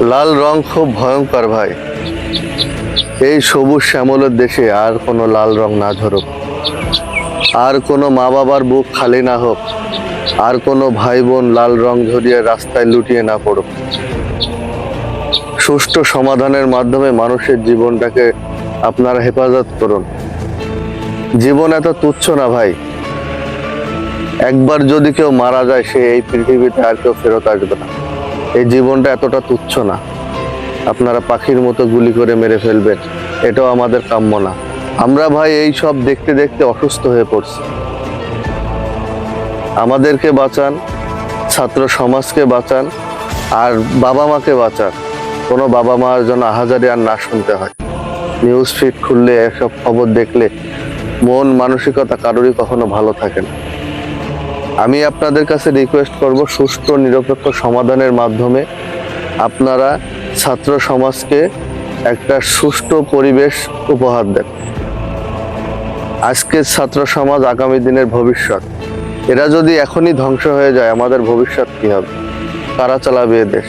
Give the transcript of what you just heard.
লাল রং খুব ভয়ঙ্কর ভাই। এই সবুজ শ্যামলের দেশে আর কোনো লাল রং না ঝরুক আর কোনো মা বাবার বুক খালি না হোক, আর কোনো ভাই বোন লাল রং ঝরিয়ে রাস্তায় লুটিয়ে না পড়ুক। সুষ্ঠু সমাধানের মাধ্যমে মানুষের জীবনটাকে আপনারা হেফাজত করুন। জীবন এত তুচ্ছ না ভাই। একবার যদি কেউ মারা যায়, সে এই পৃথিবীতে আর কেউ ফেরত আসবে না। এই জীবনটা এতটা তুচ্ছ না। আপনারা পাখির মতো গুলি করে মেরে ফেলবেন, এটাও আমাদের কাম্য না। আমরা ভাই এই সব দেখতে দেখতে অসুস্থ হয়ে পড়ছি। আমাদেরকে বাঁচান, ছাত্র সমাজকে বাঁচান, আর বাবা মাকে বাঁচান। কোনো বাবা মার জন্য আহাজারি আর না শুনতে হয়। নিউজ ফিড খুললে, এসব খবর দেখলে মন মানসিকতা কারোরই কখনো ভালো থাকে না। আমি আপনাদের কাছে রিকোয়েস্ট করব সুষ্ঠু, নিরপেক্ষ সমাধানের মাধ্যমে আপনারা ছাত্র সমাজকে একটা সুষ্ঠু পরিবেশ উপহার দেন। আজকের ছাত্র সমাজ আগামী দিনের ভবিষ্যৎ। এরা যদি এখনই ধ্বংস হয়ে যায়, আমাদের ভবিষ্যৎ কী হবে? কারা চালাবে দেশ?